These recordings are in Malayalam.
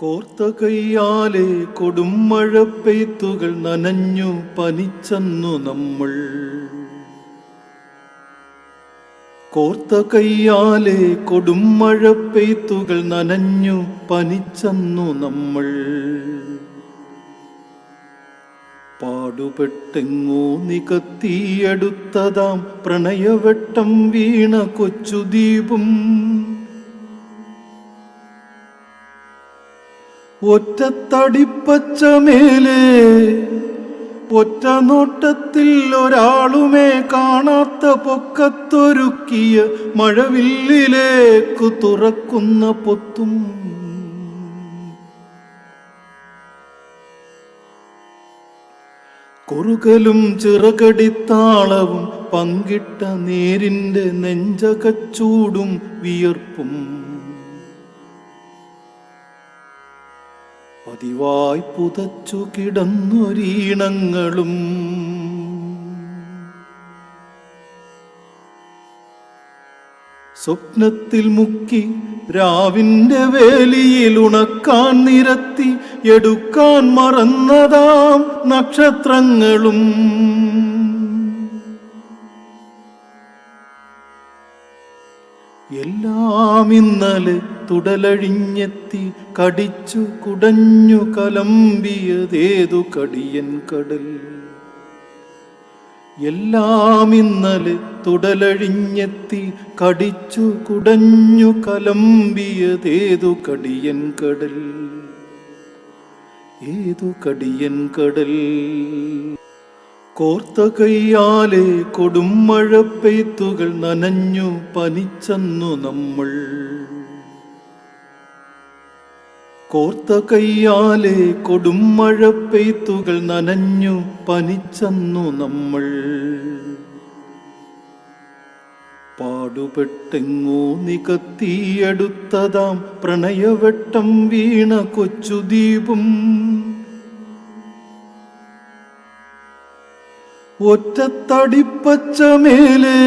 കോർത്ത കയ്യാലെ കൊടുമഴ പെയ്ത്തുകൾ നനഞ്ഞു പനിച്ചന്നു നമ്മൾ. കോർത്ത കയ്യാലെ കൊടുമഴ പെയ്ത്തുകൾ നനഞ്ഞു പനിച്ചന്നു നമ്മൾ. പാടുപെട്ടെങ്ങോ നികത്തിയെടുത്തതാം പ്രണയവട്ടം വീണ കൊച്ചുദീപും ഒറ്റത്തടിപ്പച്ച മേലെ ഒറ്റ നോട്ടത്തിൽ ഒരാളുമേ കാണാത്ത പൊക്കത്തൊരുക്കിയ മഴവില്ലിലേക്കു തുറക്കുന്ന പൊത്തും. കുറുകലും ചിറകടിത്താളവും പങ്കിട്ട നേരിന്റെ നെഞ്ചകച്ചൂടും വിയർപ്പും. പതിവായി പുതച്ചു കിടന്നൊരീണങ്ങളും. സ്വപ്നത്തിൽ മുക്കി രാവിന്റെ വേലിയിൽ ഉണക്കാൻ നിരത്തി എടുക്കാൻ മറന്നതാം നക്ഷത്രങ്ങളും. എല്ലാം ഇന്നലെ തുടലഴിഞ്ഞെത്തി കടിച്ചു കുടഞ്ഞു കലമ്പിയതേതു കടിയൻ കടൽ. എല്ലാം ഇന്നലെ തുടലഴിഞ്ഞെത്തി കടിച്ചു കുടഞ്ഞു കലമ്പിയതേതു കടിയൻ കടൽ. ഏതു കടിയൻ കടൽ? കോർത്ത കയ്യാലെ കൊടുമഴ പെയ്ത്തുകൾ നനഞ്ഞു പനിച്ചന്നു നമ്മൾ. കോർത്ത കയ്യാലെ കൊടുമഴ പെയ്ത്തുകൾ നനഞ്ഞു പനിച്ചന്നു നമ്മൾ. പാടുപെട്ടെങ്ങോ നികത്തിയെടുത്തതാം പ്രണയവെട്ടം വീണ കൊച്ചുദീപും ഒറ്റത്തടിപ്പച്ച മേലെ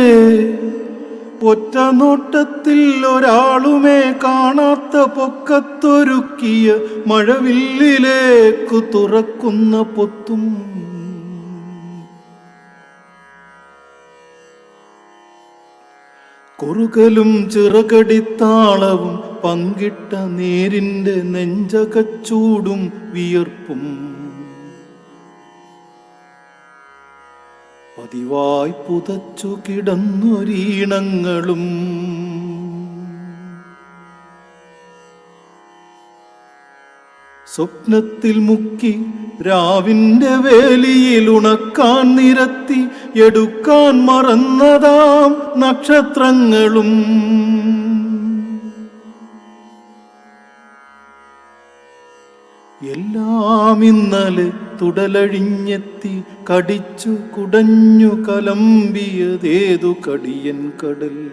ഒറ്റ നോട്ടത്തിൽ ഒരാളുമേ കാണാത്ത പൊക്കത്തൊരുക്കിയ മഴവില്ലിലേക്കു തുറക്കുന്ന പൊത്തും. കുറുകലും ചിറകടിത്താളവും പങ്കിട്ട നേരിന്റെ നെഞ്ചകച്ചൂടും വിയർപ്പും. പതിവായി പുതച്ചു കിടന്നൊരീണങ്ങളും. സ്വപ്നത്തിൽ മുക്കി രാവിന്റെ വേലിയിൽ ഉണക്കാൻ നിരത്തി എടുക്കാൻ മറന്നതാം നക്ഷത്രങ്ങളും. എല്ലാം ഇന്നലെ തുടലഴിഞ്ഞെത്തി കടിച്ചു കുടഞ്ഞു കലമ്പിയതേതു കടിയൻ കടൽ.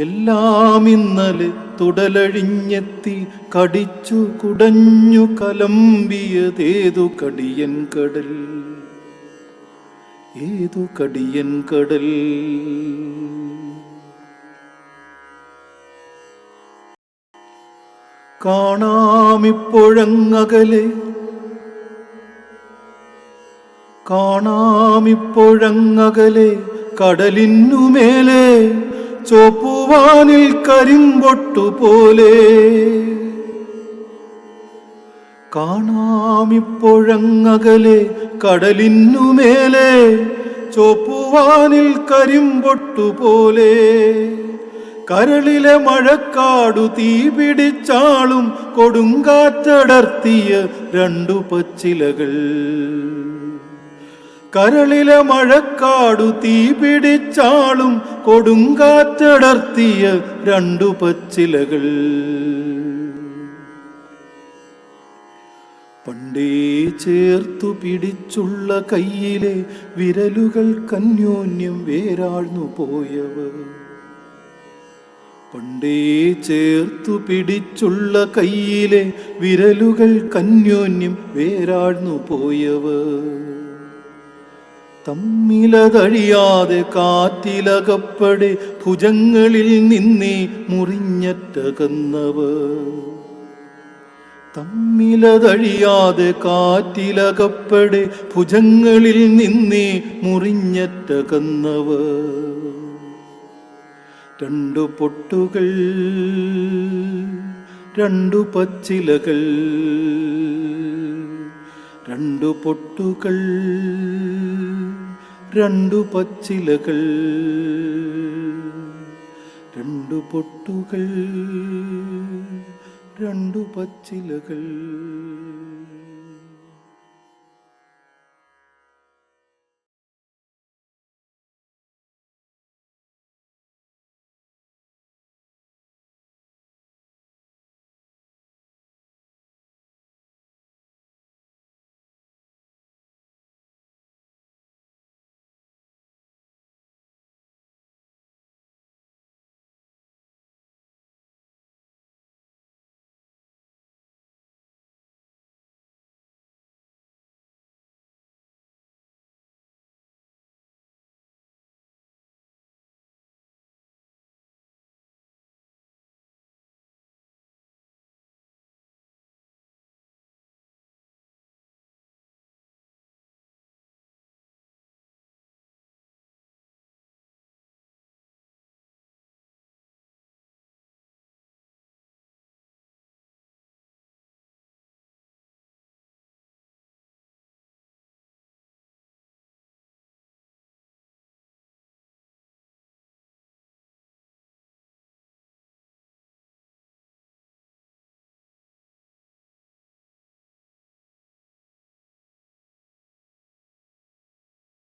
എല്ലാം ഇന്നലെ തുടലഴിഞ്ഞെത്തി കടിച്ചു കുടഞ്ഞു കലമ്പിയതേതു കടിയൻ കടൽ. ഏതു കടിയൻ കടൽ? കാണാമിപ്പോഴങ്ങകലെ കാണാമിപ്പോഴങ്ങകലെ കടലിനുമേലെ ചോപ്പുവാനിൽ കരിമ്പൊട്ടുപോലെ കാണാമിപ്പോഴങ്ങകലെ കടലിനുമേലെ ചോപ്പുവാനിൽ കരിമ്പൊട്ടുപോലെ കരളിലെ മഴക്കാടു തീ പിടിച്ചാളും കൊടുങ്കാറ്റടർത്തിയ രണ്ടു പച്ചിലകൾ. കരളിലെ മഴക്കാടു തീ പിടിച്ചാളും കൊടുങ്കാറ്റടർത്തിയ രണ്ടു പച്ചിലകൾ. പണ്ടേ ചേർത്തു പിടിച്ചുള്ള കയ്യിലെ വിരലുകൾ കന്യോന്യം വേരാഴ്ന്നു പോയവർ പണ്ടേ ചേർത്തു പിടിച്ചുള്ള കയ്യിലെ വിരലുകൾ കന്യോന്യം വേരാഴ്ന്നു പോയവർ തമ്മിലതഴിയാതെ കാറ്റിലകപ്പെടെ ഭുജങ്ങളിൽ നിന്നേ മുറിഞ്ഞറ്റകന്നവർ. തമ്മിലതഴിയാതെ കാറ്റിലകപ്പെടെ ഭുജങ്ങളിൽ നിന്നേ മുറിഞ്ഞറ്റകന്നവർ. രണ്ടു പൊട്ടുകൾ രണ്ടു പച്ചിലകൾ രണ്ടു പൊട്ടുകൾ രണ്ടു പച്ചിലകൾ രണ്ടു പൊട്ടുകൾ രണ്ടു പച്ചിലകൾ.